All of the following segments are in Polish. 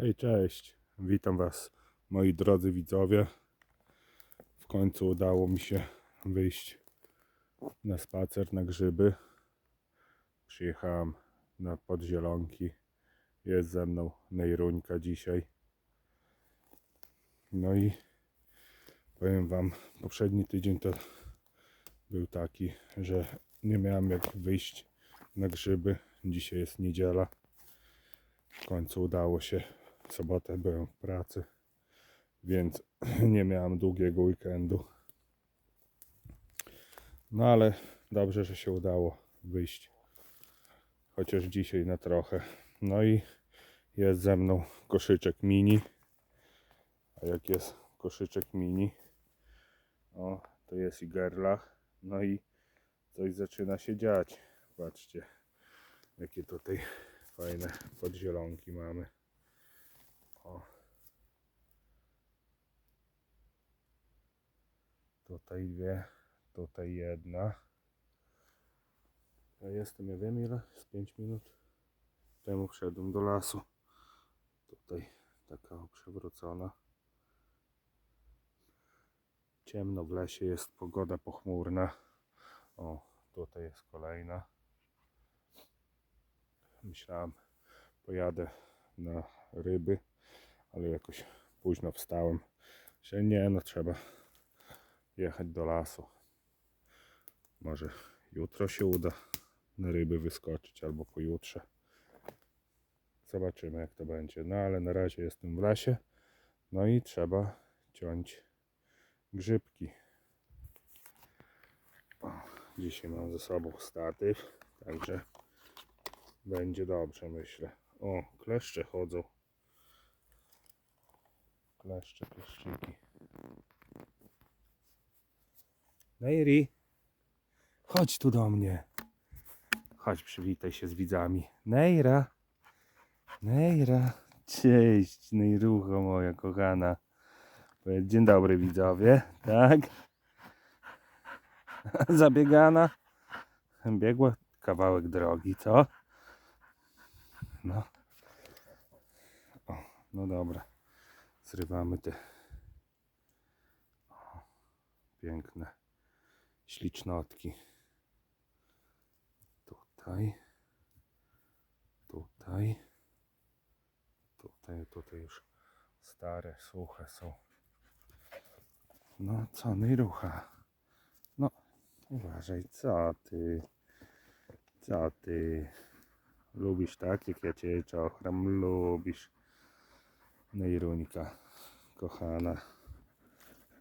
Hej, cześć. Witam Was, moi drodzy widzowie. W końcu udało mi się wyjść na spacer na grzyby. Przyjechałem na Podzielonki. Jest ze mną Nejruńka dzisiaj. No i powiem Wam, poprzedni tydzień to był taki, że nie miałem jak wyjść na grzyby. Dzisiaj jest niedziela. W końcu udało się. Sobotę byłem w pracy, więc nie miałem długiego weekendu. No ale dobrze, że się udało wyjść. Chociaż dzisiaj na trochę. No i jest ze mną koszyczek mini. A jak jest koszyczek mini, o, to jest i gerlach. No i coś zaczyna się dziać. Patrzcie, jakie tutaj fajne podzielonki mamy. O. Tutaj dwie, tutaj jedna. Ja jestem, ja wiem ile, z 5 minut temu wszedłem do lasu. Tutaj taka przewrócona. Ciemno w lesie jest, pogoda pochmurna. O, tutaj jest kolejna. Myślałem, pojadę na ryby, ale jakoś późno wstałem, że nie, no trzeba jechać do lasu. Może jutro się uda na ryby wyskoczyć, albo pojutrze. Zobaczymy jak to będzie. No ale na razie jestem w lesie. No i trzeba ciąć grzybki. O, dzisiaj mam ze sobą statyw, także będzie dobrze, myślę. O, kleszcze chodzą. Kleszcze, kleszczyki. Neiri, chodź tu do mnie. Chodź, przywitaj się z widzami. Neira, Neira, cześć, Nejrucho moja kochana. Dzień dobry widzowie, tak? Zabiegana. Biegła kawałek drogi, co? No. O, no dobra. Zrywamy te o, piękne ślicznotki. Tutaj. Tutaj. Tutaj, tutaj już stare, suche są. No co, rucha. No, uważaj, co ty? Co ty? Lubisz tak, jak ja cię czochram, lubisz. No i Ruńka, kochana.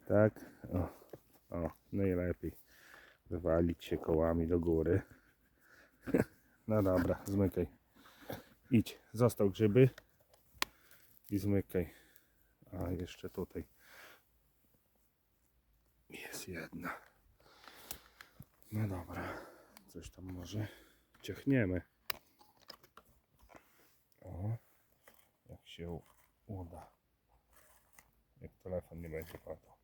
Tak? O, o, najlepiej wywalić się kołami do góry. No dobra, zmykaj. Idź, został grzyby i zmykaj. A jeszcze tutaj jest jedna. No dobra, coś tam może ciechniemy. O, jak się uda. Jak telefon nie będzie padał.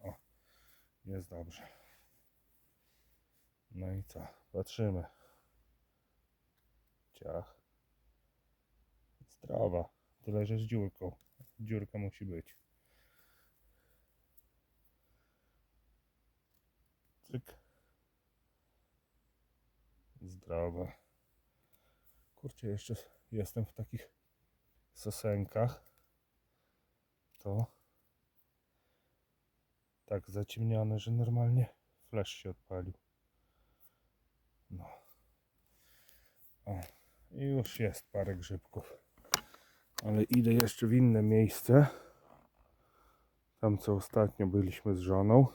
O, jest dobrze. No i co? Patrzymy. Ciach. Zdrowa. Tyle, że z dziurką. Dziurka musi być. Cyk. Zdrowa. Kurczę, jeszcze jestem w takich sosenkach. To tak zaciemnione, że normalnie flash się odpalił. No. O, i już jest parę grzybków. Ale idę jeszcze w inne miejsce. Tam co ostatnio byliśmy z żoną.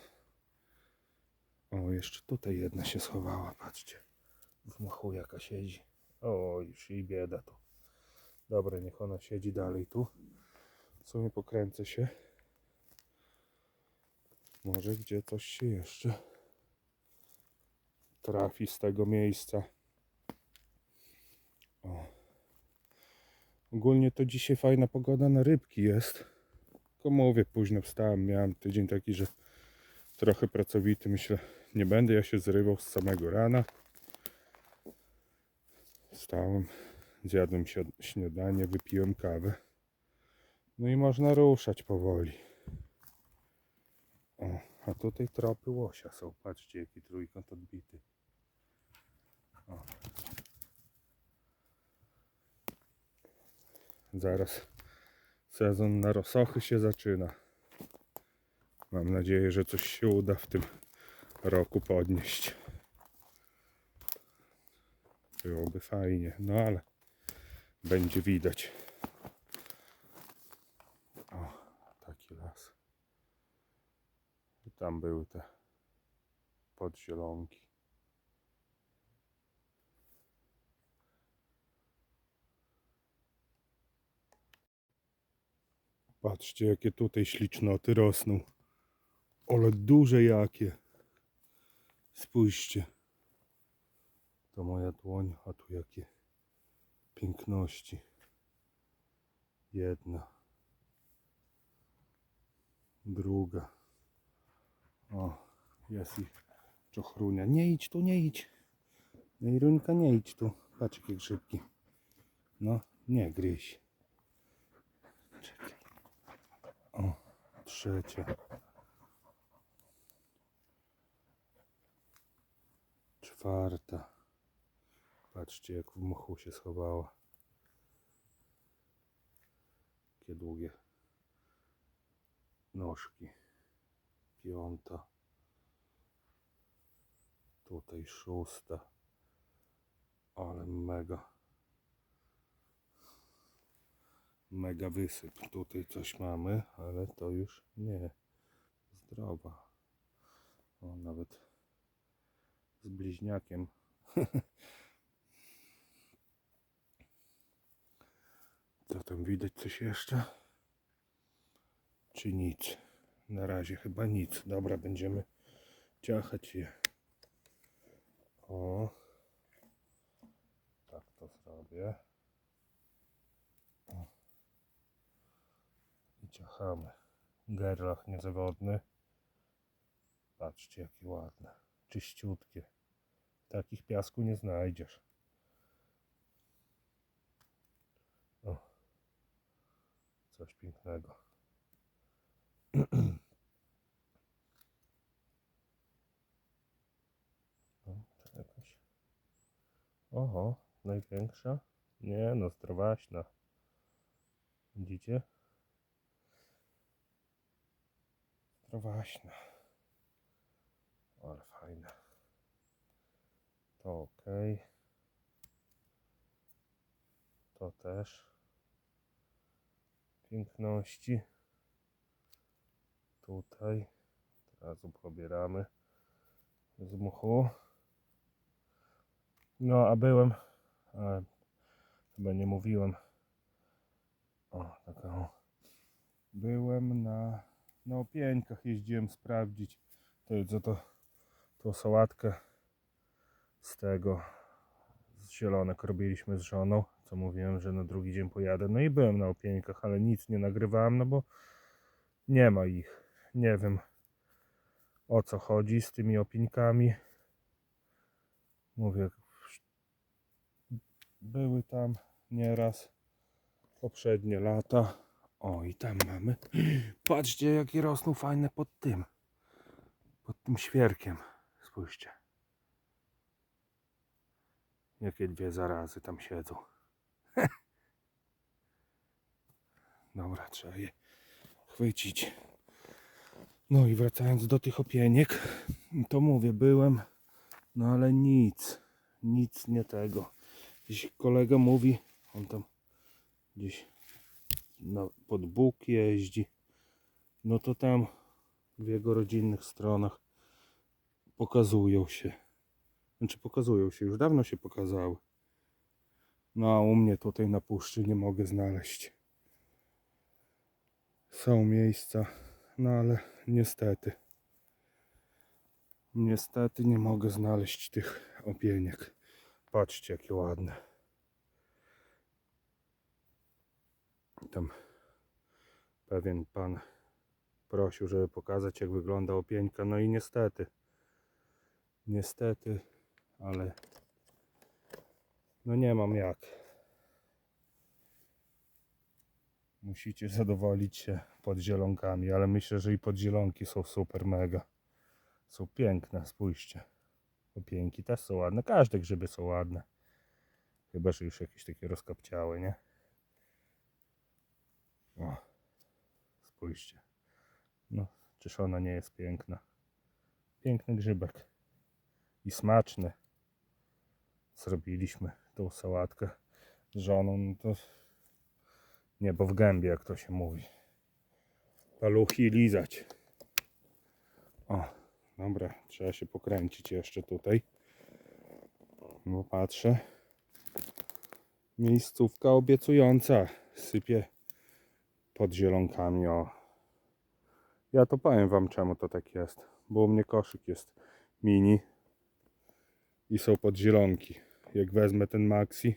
O, jeszcze tutaj jedna się schowała, patrzcie. W machu jaka siedzi. O, już jej bieda tu. Dobra, niech ona siedzi dalej tu. W sumie pokręcę się. Może gdzie coś się jeszcze trafi z tego miejsca. O. Ogólnie to dzisiaj fajna pogoda na rybki jest. Tylko mówię, późno wstałem, miałem tydzień taki, że trochę pracowity. Myślę, nie będę ja się zrywał z samego rana. Wstałem, Zjadłem śniadanie, wypiłem kawę. No i można ruszać powoli. O, a tutaj tropy łosia są. Patrzcie, jaki trójkąt odbity. O. Zaraz sezon na rosochy się zaczyna. Mam nadzieję, że coś się uda w tym roku podnieść. Byłoby fajnie, no ale będzie widać. O, taki las. I tam były te podzielonki. Patrzcie, jakie tutaj ślicznoty rosną. Ale duże jakie. Spójrzcie. To moja dłoń, a tu jakie piękności. Jedna. Druga. O, jest i czochrunia. Nie idź tu, nie idź. Irunka, nie idź tu. Patrz jakie grzybki. No, nie gryź. Czekaj. O, trzecia. Czwarta. Patrzcie, jak w mchu się schowała. Jakie długie nóżki. Piąta. Tutaj szósta. Ale mega. Mega wysyp. Tutaj coś mamy, ale to już nie. Zdrowa. O, nawet z bliźniakiem. Co tam widać coś jeszcze? Czy nic? Na razie chyba nic. Dobra, będziemy ciachać je. O. Tak to zrobię. O. I ciachamy. Gerlach niezawodny. Patrzcie jakie ładne. Czyściutkie. Takich piasku nie znajdziesz. Coś pięknego. O, to jakaś. Oho, największa? Nie no, zdrowaśna. Widzicie? Zdrowaśna. Ale fajne. To ok. To też. Piękności. Tutaj. Teraz pobieramy z muchu. No, a byłem. A, chyba nie mówiłem. O, taka. o. Byłem na, na opieńkach, jeździłem sprawdzić. To co to, tą sałatkę z tego zielonek robiliśmy z żoną. Co mówiłem, że na drugi dzień pojadę. No i byłem na opieńkach, ale nic nie nagrywałem, no bo nie ma ich. Nie wiem o co chodzi z tymi opieńkami. Mówię, były tam nieraz poprzednie lata. O, i tam mamy. Patrzcie, jakie rosną fajne pod tym. Pod tym świerkiem. Spójrzcie. Jakie dwie zarazy tam siedzą. Dobra, trzeba je chwycić. No i wracając do tych opieniek, to mówię, byłem, no ale nic, nic nie tego. Gdzieś kolega mówi, on tam gdzieś na, pod Bóg jeździ, no to tam w jego rodzinnych stronach pokazują się. Znaczy pokazują się, już dawno się pokazały. No a u mnie tutaj na puszczy nie mogę znaleźć. Są miejsca, no ale niestety. Niestety nie mogę znaleźć tych opieniek. Patrzcie jakie ładne. Tam pewien pan prosił, żeby pokazać jak wygląda opieńka. No i niestety. Niestety, ale no nie mam jak. Musicie zadowolić się podzielonkami, ale myślę, że i podzielonki są super mega. Są piękne, spójrzcie. Opięki też są ładne, każde grzyby są ładne. Chyba, że już jakieś takie rozkapciałe, nie? O, spójrzcie. No, czyż ona nie jest piękna? Piękny grzybek. I smaczny. Zrobiliśmy tą sałatkę z żoną. No to niebo w gębie, jak to się mówi. Paluchi lizać. O, dobra, trzeba się pokręcić jeszcze tutaj. Bo patrzę. Miejscówka obiecująca. Sypie pod zielonkami. O. Ja to powiem wam czemu to tak jest. Bo u mnie koszyk jest mini i są podzielonki. Jak wezmę ten maxi,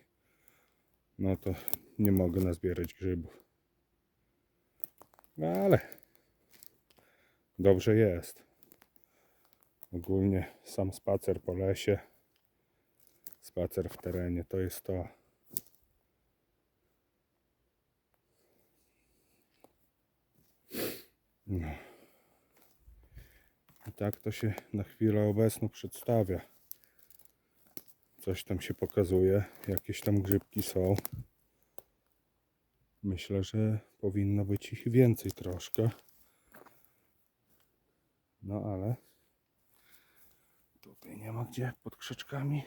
no to nie mogę nazbierać grzybów. No ale dobrze jest. Ogólnie sam spacer po lesie, spacer w terenie to jest to. No. I tak to się na chwilę obecną przedstawia. Coś tam się pokazuje, jakieś tam grzybki są. Myślę, że powinno być ich więcej troszkę. No ale tutaj nie ma gdzie pod krzaczkami.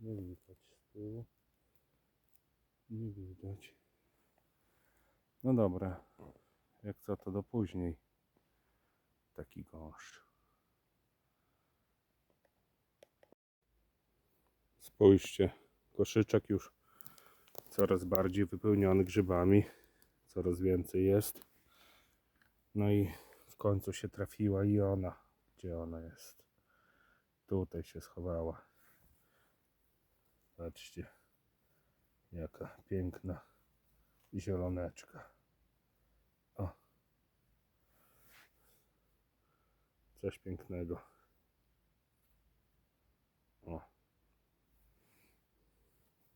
Nie widać z tyłu. Nie widać. No dobra. Jak co to do później. Taki gąszcz. Spójrzcie, koszyczek już coraz bardziej wypełniony grzybami. Coraz więcej jest. No i w końcu się trafiła i ona. Gdzie ona jest? Tutaj się schowała. Patrzcie, jaka piękna zieloneczka. O. Coś pięknego. O.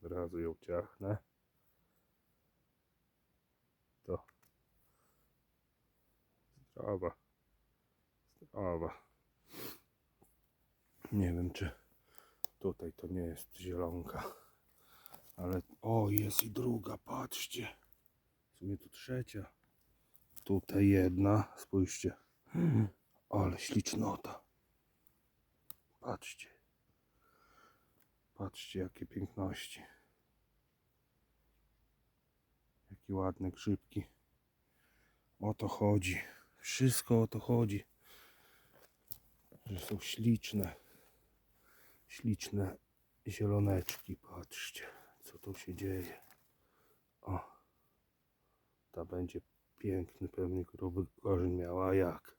Razu ją ciachnę. To. Zdrowa. Zdrowa. Nie wiem, czy tutaj to nie jest zielonka. Ale o, jest i druga, patrzcie. W sumie tu trzecia. Tutaj jedna, spójrzcie. Ale ślicznota. Patrzcie. Patrzcie, jakie piękności. Jakie ładne grzybki. O to chodzi. Wszystko o to chodzi. Że są śliczne. Śliczne zieloneczki. Patrzcie, co tu się dzieje. O. Ta będzie piękny, pewnie gruby korzeń miała. Jak?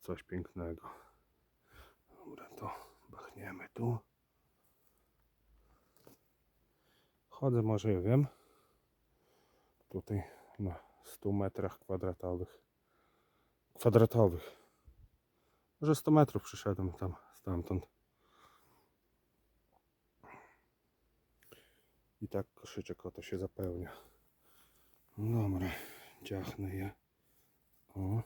Coś pięknego. Dobra, to bachniemy tu. Chodzę może, ja wiem, tutaj na 100 metrach kwadratowych. Kwadratowych. Może 100 metrów przyszedłem tam, stamtąd. I tak koszyczek oto się zapełnia. Dobra, dziachnę je. O.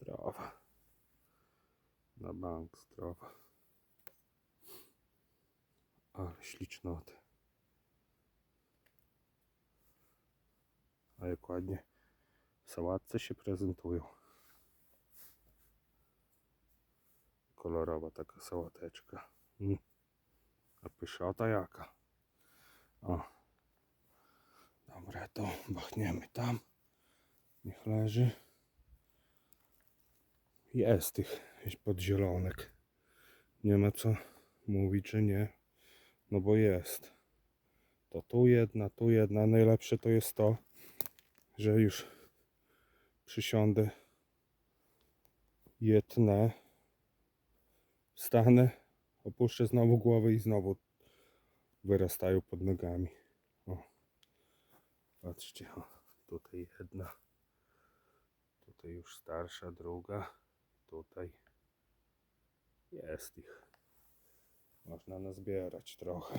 Zdrowa. Na bank zdrowa. Ale ślicznoty. A jak ładnie w sałatce się prezentują. Kolorowa taka sałateczka. Mm. A pyszota jaka. O. Dobra, to bachniemy tam. Niech leży. Jest tych podzielonek. Nie ma co mówić, że nie. No bo jest. To tu jedna, tu jedna. Najlepsze to jest to, że już przysiądę, jetnę, wstanę, opuszczę znowu głowę i znowu wyrastają pod nogami. O. Patrzcie, o, tutaj jedna, Tutaj już starsza, druga. Tutaj jest ich. Można nazbierać trochę.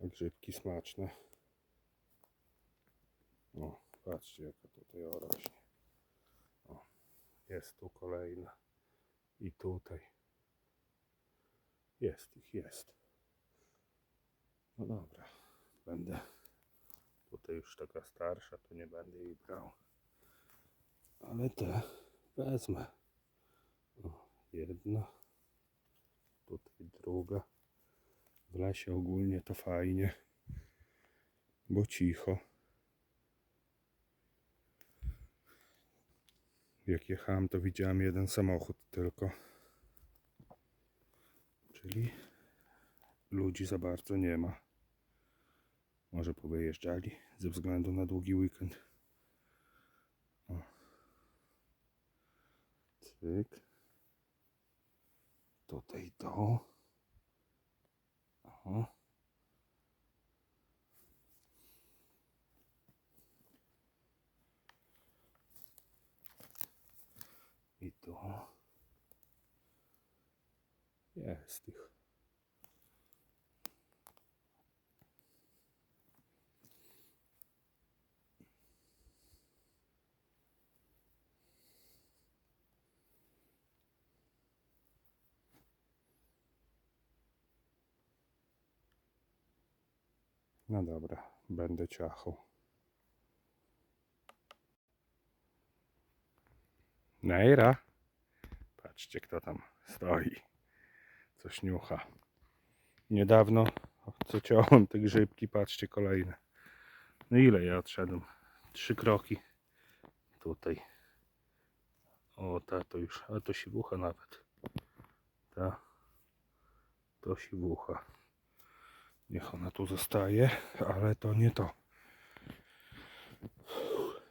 Grzybki smaczne. O, patrzcie jaka tutaj orośnie. O, jest tu kolejna. I tutaj. Jest ich, jest. No dobra, będę. Tutaj już taka starsza, to nie będę jej brał. Ale te wezmę. O, jedna. Tutaj druga. W lesie ogólnie to fajnie, bo cicho. Jak jechałem, to widziałem jeden samochód tylko. Czyli ludzi za bardzo nie ma. Może powyjeżdżali ze względu na długi weekend. O. Cyk. To. O. I to. Jest ich. No dobra, będę ciachał. Nejra. Patrzcie, kto tam stoi. Coś niucha. Niedawno, co ciąłem te grzybki, patrzcie, kolejne. No ile ja odszedłem? Trzy kroki. Tutaj. O, ta to już, a to siwucha nawet. Ta. To siwucha. Niech ona tu zostaje, ale to nie to.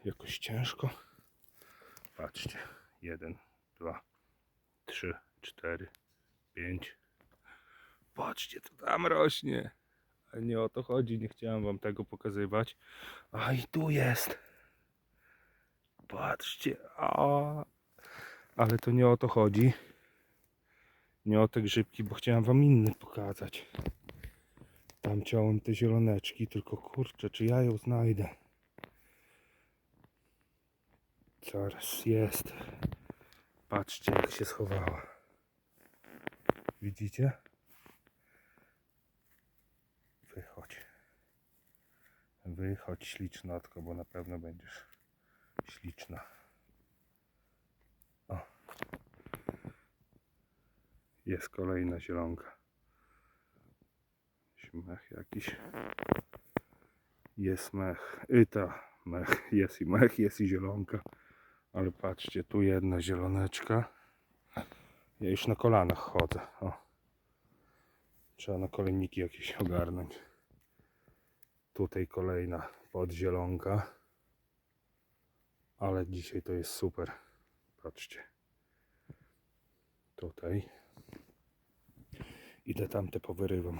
Jakoś ciężko. Patrzcie. Jeden, dwa, trzy, cztery, pięć. Patrzcie, to tam rośnie. Ale nie o to chodzi, nie chciałem wam tego pokazywać. A i tu jest. Patrzcie. A. Ale to nie o to chodzi. Nie o te grzybki, bo chciałem wam inny pokazać. Tam ciąłem te zieloneczki, tylko kurczę, czy ja ją znajdę? Zaraz jest. Patrzcie, jak się schowała. Widzicie? Wychodź. Wychodź ślicznotko, bo na pewno będziesz śliczna. O. Jest kolejna zielonka. Mech jakiś. Jest mech. I ta mech. Jest i mech, jest i zielonka. Ale patrzcie, tu jedna zieloneczka. Ja już na kolanach chodzę. O. Trzeba na kolejniki jakieś ogarnąć. Tutaj kolejna podzielonka. Ale dzisiaj to jest super. Patrzcie. Tutaj. Idę tamte powyrywam.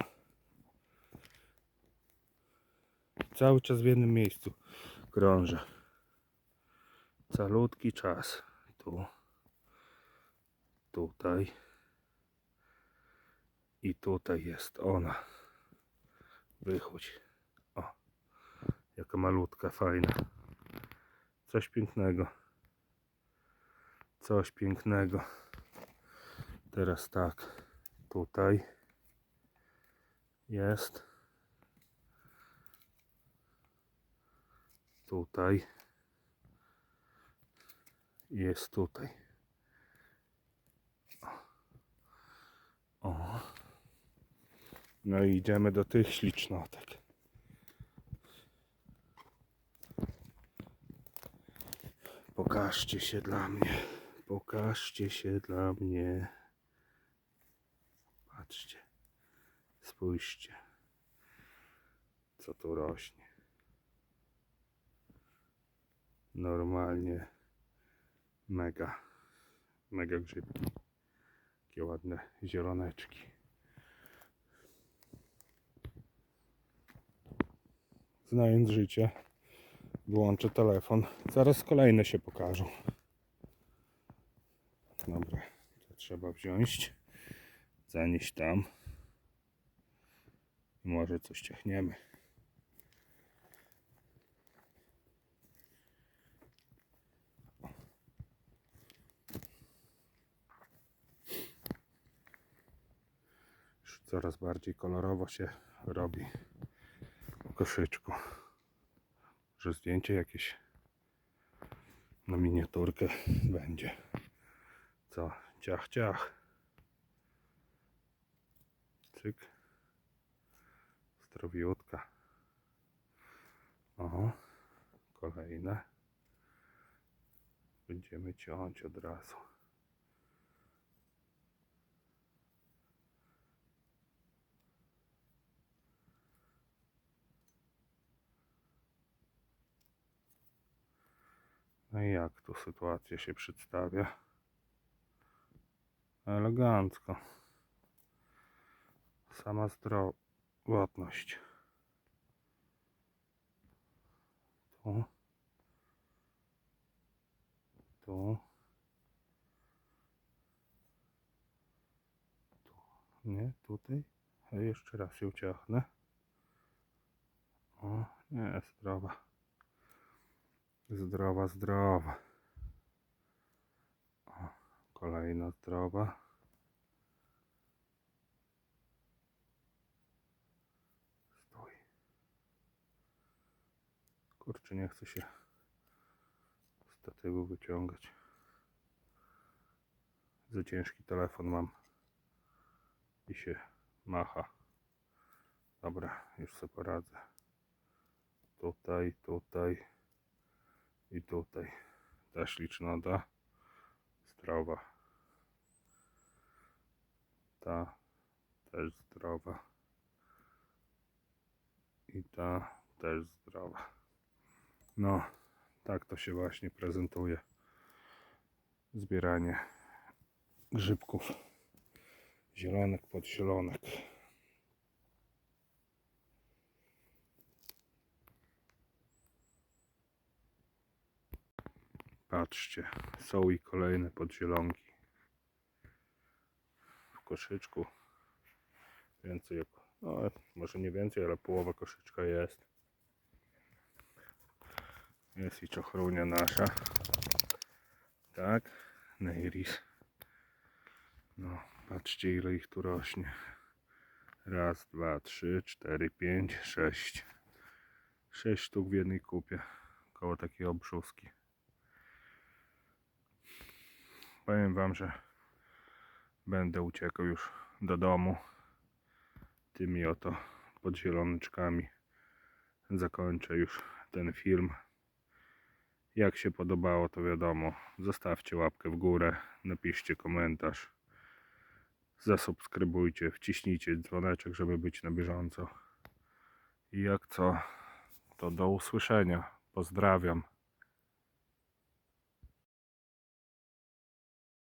Cały czas w jednym miejscu krążę. Calutki czas. Tu. Tutaj. I tutaj jest ona. Wychodź. O. Jaka malutka, fajna. Coś pięknego. Coś pięknego. Teraz tak. Tutaj jest. Tutaj. Jest tutaj. O. No i idziemy do tych ślicznotek. Pokażcie się dla mnie. Pokażcie się dla mnie. Patrzcie. Spójrzcie. Co tu rośnie. Normalnie mega. Mega grzybki. Takie ładne zieloneczki. Znając życie, Wyłączę telefon. Zaraz kolejne się pokażą. Dobra, to trzeba wziąć, zanieść tam. I może coś ciachniemy. Coraz bardziej kolorowo się robi w koszyczku. Że zdjęcie jakieś na miniaturkę będzie. Co? Ciach, ciach. Cyk. Zdrowiutka. O, kolejne. Będziemy ciąć od razu. No i jak tu sytuacja się przedstawia? Elegancko. Sama zdrowotność. Tu. Tu. Tu. Nie, tutaj. A jeszcze raz się uciachnę. O, nie, zdrowa. Zdrowa, zdrowa. O, kolejna zdrowa. Stój. Kurczę, nie chce się statywu wyciągać. Za ciężki telefon mam i się macha. Dobra, już sobie poradzę. Tutaj, tutaj i tutaj. Ta ślicznota zdrowa. Ta też zdrowa. I ta też zdrowa. No, tak to się właśnie prezentuje. Zbieranie grzybków. Zielonek pod zielonek. Patrzcie, są i kolejne podzielonki w koszyczku. Więcej no może nie więcej, ale połowa koszyczka jest. Jest i czochrunia nasza. Tak, Neiris. No, patrzcie ile ich tu rośnie. Raz, dwa, trzy, cztery, pięć, sześć. Sześć sztuk w jednej kupie. Koło takiej obrzuski. Powiem wam, że będę uciekał już do domu. Tymi oto podzieloneczkami zakończę już ten film. Jak się podobało, to wiadomo, zostawcie łapkę w górę, napiszcie komentarz, zasubskrybujcie, wciśnijcie dzwoneczek, żeby być na bieżąco. I jak co, to do usłyszenia. Pozdrawiam.